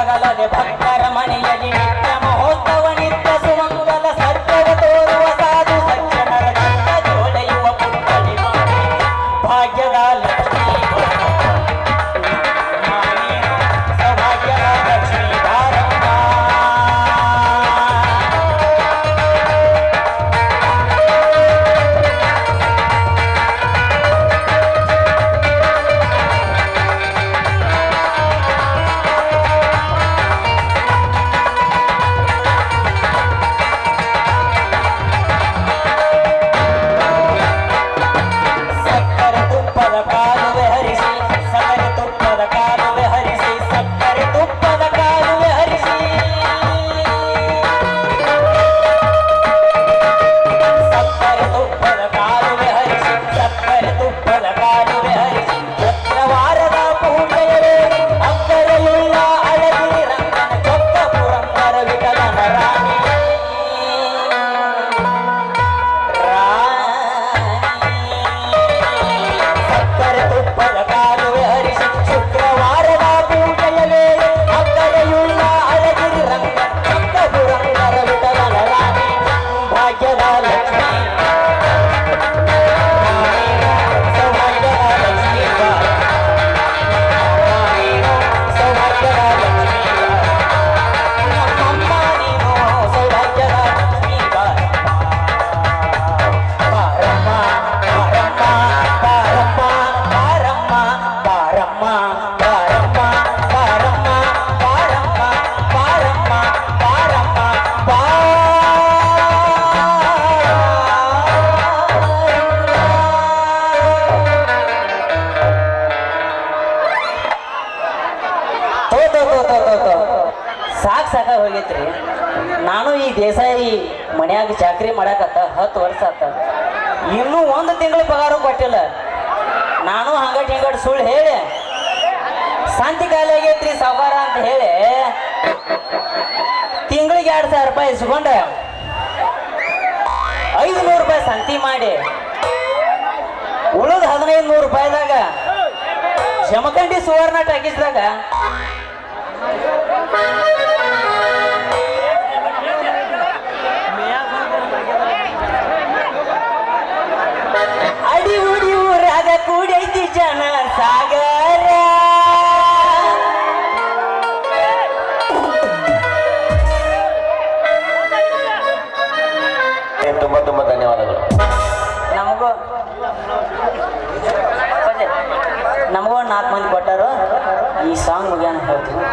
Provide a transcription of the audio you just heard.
लागाला ने भक्त ಸಾಕ್ ಸಾಕಾಗ ಹೋಗೈತ್ರಿ. ನಾನು ಈ ದೇಸಾಯಿ ಮನ್ಯಾಗ ಚಾಕ್ರಿ ಮಾಡಾಕತ್ತ ಹತ್ತು ವರ್ಷ ಆತ. ಇನ್ನೂ ಒಂದು ತಿಂಗಳ ಪಗಾರ ಕೊಟ್ಟಿಲ್ಲ. ನಾನು ಹಂಗಟ್ ಹಿಂಗಟ್ ಸುಳ್ಳು ಹೇಳಿ. ಶಾಂತಿ ಖಾಲಿ ಆಗೈತ್ರಿ ಸಾವಾರ ಅಂತ ಹೇಳಿ ತಿಂಗಳಿಗೆ ಎರಡು ಸಾವಿರ ರೂಪಾಯಿ ಇಸ್ಕೊಂಡೆ ಐದು ನೂರು ರೂಪಾಯಿ ಸಂತಿ ಮಾಡಿ ಉಳಿದ ಹದಿನೈದು ನೂರು ರೂಪಾಯಿದಾಗ ಜಮಖಂಡಿ ಸುವರ್ಣ ಟಾಕೀಸ್ದಾಗ ತುಂಬಾ ಧನ್ಯವಾದಗಳು. ನಮಗೂ ನಮಗೂ ನಾಲ್ಕು ಮಂದಿ ಕೊಟ್ಟರು. ಈ ಸಾಂಗ್ ಮುಗಿಯೋಣ ಹೇಳ್ತೀನಿ.